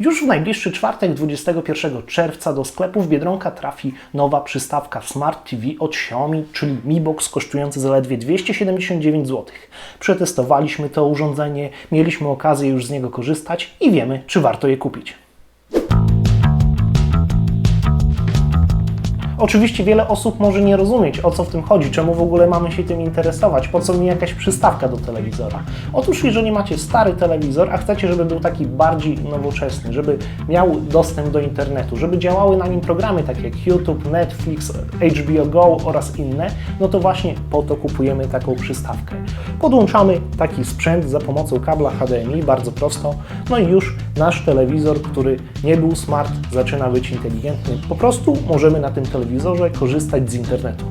Już w najbliższy czwartek, 21 czerwca, do sklepów Biedronka trafi nowa przystawka Smart TV od Xiaomi, czyli Mi Box kosztujący zaledwie 279 zł. Przetestowaliśmy to urządzenie, mieliśmy okazję już z niego korzystać i wiemy, czy warto je kupić. Oczywiście wiele osób może nie rozumieć, o co w tym chodzi, czemu w ogóle mamy się tym interesować, po co mi jakaś przystawka do telewizora. Otóż jeżeli macie stary telewizor, a chcecie, żeby był taki bardziej nowoczesny, żeby miał dostęp do internetu, żeby działały na nim programy takie jak YouTube, Netflix, HBO Go oraz inne, no to właśnie po to kupujemy taką przystawkę. Podłączamy taki sprzęt za pomocą kabla HDMI, bardzo prosto, no i już nasz telewizor, który nie był smart, zaczyna być inteligentny. Po prostu możemy na tym telewizorze korzystać z internetu.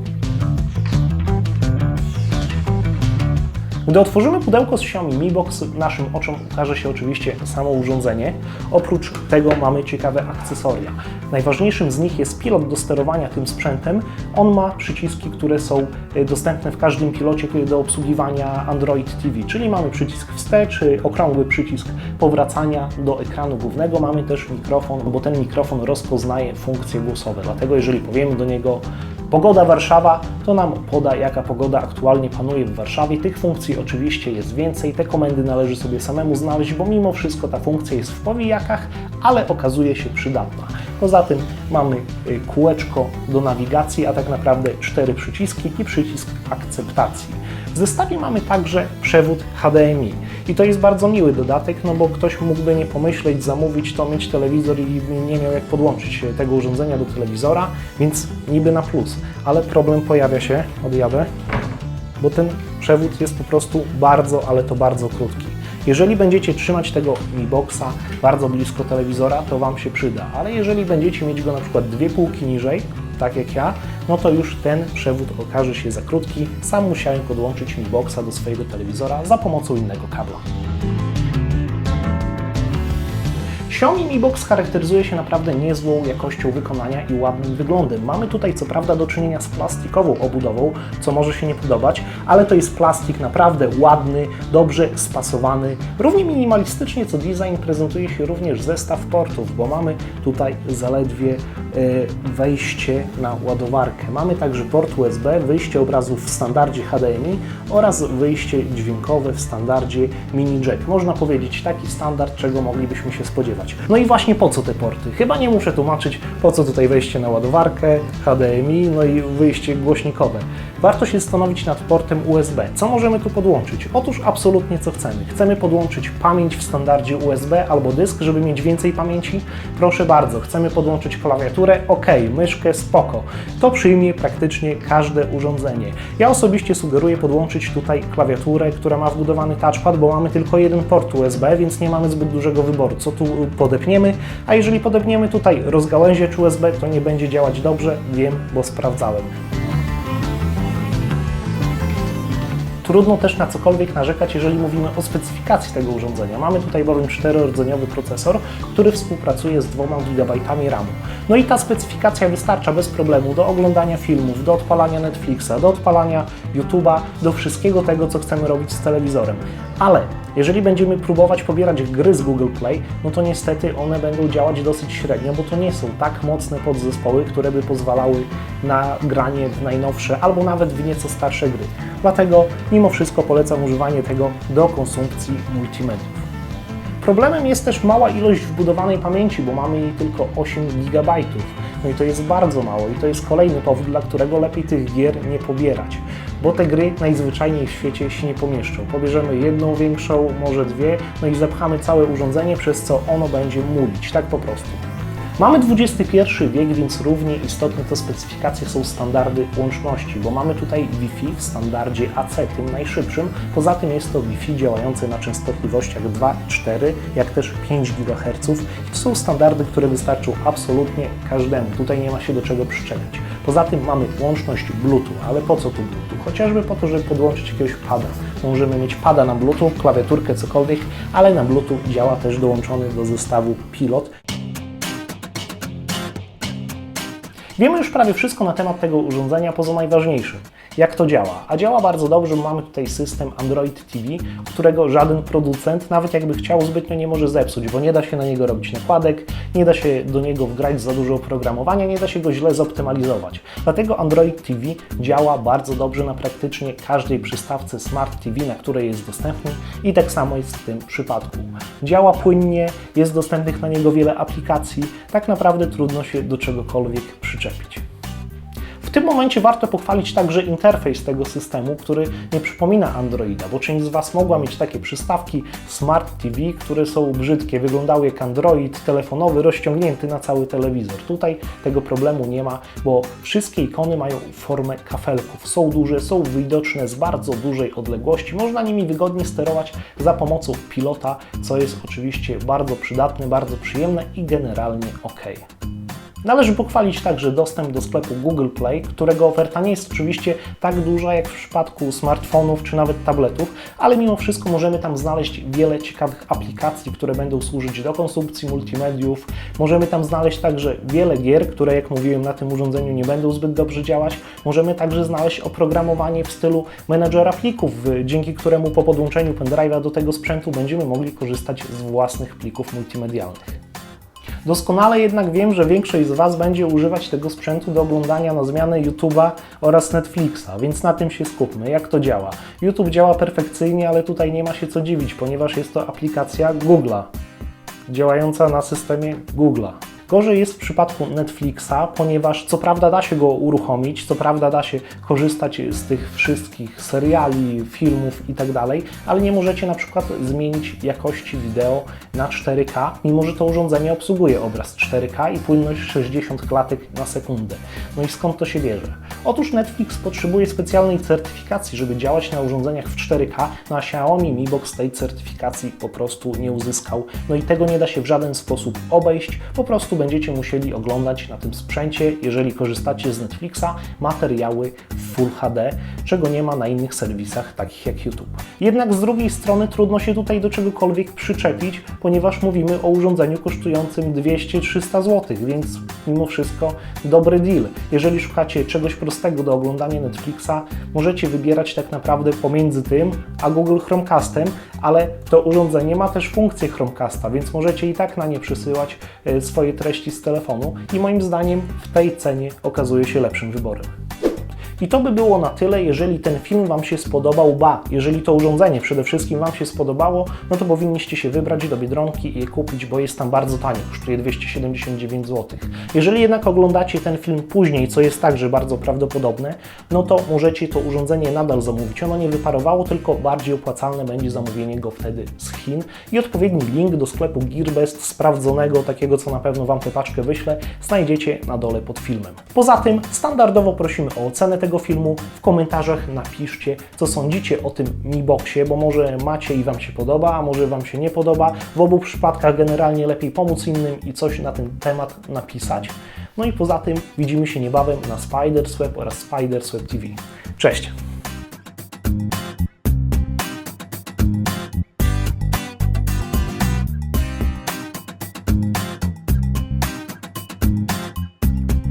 Gdy otworzymy pudełko z Xiaomi Mi Box, naszym oczom ukaże się oczywiście samo urządzenie. Oprócz tego mamy ciekawe akcesoria. Najważniejszym z nich jest pilot do sterowania tym sprzętem. On ma przyciski, które są y, dostępne w każdym pilocie do obsługiwania Android TV, czyli mamy przycisk wstecz, y, okrągły przycisk powracania do ekranu głównego. Mamy też mikrofon, bo ten mikrofon rozpoznaje funkcje głosowe. Dlatego jeżeli powiemy do niego Pogoda Warszawa to nam poda, jaka pogoda aktualnie panuje w Warszawie. Tych funkcji oczywiście jest więcej, te komendy należy sobie samemu znaleźć, bo mimo wszystko ta funkcja jest w powijakach, ale okazuje się przydatna. Poza tym mamy y, kółeczko do nawigacji, a tak naprawdę cztery przyciski i przycisk akceptacji. W zestawie mamy także przewód HDMI. I to jest bardzo miły dodatek, no bo ktoś mógłby nie pomyśleć, zamówić to, mieć telewizor i nie miał jak podłączyć tego urządzenia do telewizora, więc niby na plus. Ale problem pojawia się, odjadę, bo ten przewód jest po prostu bardzo, ale to bardzo krótki. Jeżeli będziecie trzymać tego Mi Boxa bardzo blisko telewizora, to Wam się przyda, ale jeżeli będziecie mieć go na przykład dwie półki niżej, tak jak ja, no to już ten przewód okaże się za krótki. Sam musiałem podłączyć Mi Boxa do swojego telewizora za pomocą innego kabla. Xiaomi Mi Box charakteryzuje się naprawdę niezłą jakością wykonania i ładnym wyglądem. Mamy tutaj co prawda do czynienia z plastikową obudową, co może się nie podobać, ale to jest plastik naprawdę ładny, dobrze spasowany. Równie minimalistycznie co design prezentuje się również zestaw portów, bo mamy tutaj zaledwie e, wejście na ładowarkę. Mamy także port USB, wyjście obrazów w standardzie HDMI oraz wyjście dźwiękowe w standardzie mini jack. Można powiedzieć taki standard, czego moglibyśmy się spodziewać. No i właśnie po co te porty? Chyba nie muszę tłumaczyć, po co tutaj wejście na ładowarkę, HDMI, no i wyjście głośnikowe. Warto się zastanowić nad portem USB. Co możemy tu podłączyć? Otóż absolutnie co chcemy. Chcemy podłączyć pamięć w standardzie USB albo dysk, żeby mieć więcej pamięci? Proszę bardzo. Chcemy podłączyć klawiaturę? OK, myszkę, spoko. To przyjmie praktycznie każde urządzenie. Ja osobiście sugeruję podłączyć tutaj klawiaturę, która ma wbudowany touchpad, bo mamy tylko jeden port USB, więc nie mamy zbyt dużego wyboru, co tu podepniemy. A jeżeli podepniemy tutaj rozgałęziacz USB, to nie będzie działać dobrze. Wiem, bo sprawdzałem. Trudno też na cokolwiek narzekać, jeżeli mówimy o specyfikacji tego urządzenia. Mamy tutaj bowiem czterordzeniowy procesor, który współpracuje z 2 GB RAMu. No i ta specyfikacja wystarcza bez problemu do oglądania filmów, do odpalania Netflixa, do odpalania YouTube'a, do wszystkiego tego, co chcemy robić z telewizorem. Ale jeżeli będziemy próbować pobierać gry z Google Play, no to niestety one będą działać dosyć średnio, bo to nie są tak mocne podzespoły, które by pozwalały na granie w najnowsze albo nawet w nieco starsze gry. Dlatego mimo wszystko polecam używanie tego do konsumpcji multimediów. Problemem jest też mała ilość wbudowanej pamięci, bo mamy jej tylko 8 GB. No i to jest bardzo mało i to jest kolejny powód, dla którego lepiej tych gier nie pobierać, bo te gry najzwyczajniej w świecie się nie pomieszczą. Pobierzemy jedną większą, może dwie, no i zapchamy całe urządzenie, przez co ono będzie mulić, tak po prostu. Mamy XXI wiek, więc równie istotne to specyfikacje są standardy łączności, bo mamy tutaj Wi-Fi w standardzie AC, tym najszybszym. Poza tym jest to Wi-Fi działające na częstotliwościach 2, 4, jak też 5 GHz. To są standardy, które wystarczą absolutnie każdemu. Tutaj nie ma się do czego przyczepić. Poza tym mamy łączność Bluetooth, ale po co tu Bluetooth? Chociażby po to, żeby podłączyć jakiegoś pada. Możemy mieć pada na Bluetooth, klawiaturkę, cokolwiek, ale na Bluetooth działa też dołączony do zestawu Pilot. Wiemy już prawie wszystko na temat tego urządzenia, poza najważniejszym. Jak to działa? A działa bardzo dobrze, mamy tutaj system Android TV, którego żaden producent, nawet jakby chciał, zbytnio nie może zepsuć, bo nie da się na niego robić nakładek, nie da się do niego wgrać za dużo oprogramowania, nie da się go źle zoptymalizować. Dlatego Android TV działa bardzo dobrze na praktycznie każdej przystawce Smart TV, na której jest dostępny i tak samo jest w tym przypadku. Działa płynnie, jest dostępnych na niego wiele aplikacji, tak naprawdę trudno się do czegokolwiek przyczepić. W tym momencie warto pochwalić także interfejs tego systemu, który nie przypomina Androida, bo część z Was mogła mieć takie przystawki Smart TV, które są brzydkie, wyglądały jak Android telefonowy rozciągnięty na cały telewizor. Tutaj tego problemu nie ma, bo wszystkie ikony mają formę kafelków. Są duże, są widoczne z bardzo dużej odległości. Można nimi wygodnie sterować za pomocą pilota, co jest oczywiście bardzo przydatne, bardzo przyjemne i generalnie ok. Należy pochwalić także dostęp do sklepu Google Play, którego oferta nie jest oczywiście tak duża jak w przypadku smartfonów czy nawet tabletów, ale mimo wszystko możemy tam znaleźć wiele ciekawych aplikacji, które będą służyć do konsumpcji multimediów. Możemy tam znaleźć także wiele gier, które jak mówiłem na tym urządzeniu nie będą zbyt dobrze działać. Możemy także znaleźć oprogramowanie w stylu menedżera plików, dzięki któremu po podłączeniu pendrive'a do tego sprzętu będziemy mogli korzystać z własnych plików multimedialnych. Doskonale jednak wiem, że większość z Was będzie używać tego sprzętu do oglądania na zmianę YouTube'a oraz Netflixa, więc na tym się skupmy. Jak to działa? YouTube działa perfekcyjnie, ale tutaj nie ma się co dziwić, ponieważ jest to aplikacja Google'a, działająca na systemie Google'a. Gorzej jest w przypadku Netflixa, ponieważ co prawda da się go uruchomić, co prawda da się korzystać z tych wszystkich seriali, filmów itd., ale nie możecie na przykład zmienić jakości wideo na 4K, mimo że to urządzenie obsługuje obraz 4K i płynność 60 klatek na sekundę. No i skąd to się bierze? Otóż Netflix potrzebuje specjalnej certyfikacji, żeby działać na urządzeniach w 4K, no a Xiaomi Mi Box tej certyfikacji po prostu nie uzyskał. No i tego nie da się w żaden sposób obejść, po prostu będziecie musieli oglądać na tym sprzęcie, jeżeli korzystacie z Netflixa, materiały w Full HD, czego nie ma na innych serwisach takich jak YouTube. Jednak z drugiej strony trudno się tutaj do czegokolwiek przyczepić, ponieważ mówimy o urządzeniu kosztującym 200-300 zł, więc mimo wszystko dobry deal. Jeżeli szukacie czegoś prostego do oglądania Netflixa, możecie wybierać tak naprawdę pomiędzy tym a Google Chromecastem, ale to urządzenie ma też funkcję Chromecasta, więc możecie i tak na nie przesyłać e, swoje treści z telefonu i moim zdaniem w tej cenie okazuje się lepszym wyborem. I to by było na tyle, jeżeli ten film Wam się spodobał, ba, jeżeli to urządzenie przede wszystkim Wam się spodobało, no to powinniście się wybrać do Biedronki i je kupić, bo jest tam bardzo tanie, kosztuje 279 zł. Jeżeli jednak oglądacie ten film później, co jest także bardzo prawdopodobne, no to możecie to urządzenie nadal zamówić. Ono nie wyparowało, tylko bardziej opłacalne będzie zamówienie go wtedy z Chin i odpowiedni link do sklepu Gearbest sprawdzonego, takiego co na pewno Wam tę paczkę wyślę, znajdziecie na dole pod filmem. Poza tym standardowo prosimy o ocenę tego filmu. W komentarzach napiszcie, co sądzicie o tym Mi Boxie, bo może macie i Wam się podoba, a może Wam się nie podoba. W obu przypadkach generalnie lepiej pomóc innym i coś na ten temat napisać. No i poza tym widzimy się niebawem na Spidersweb oraz Spidersweb TV. Cześć!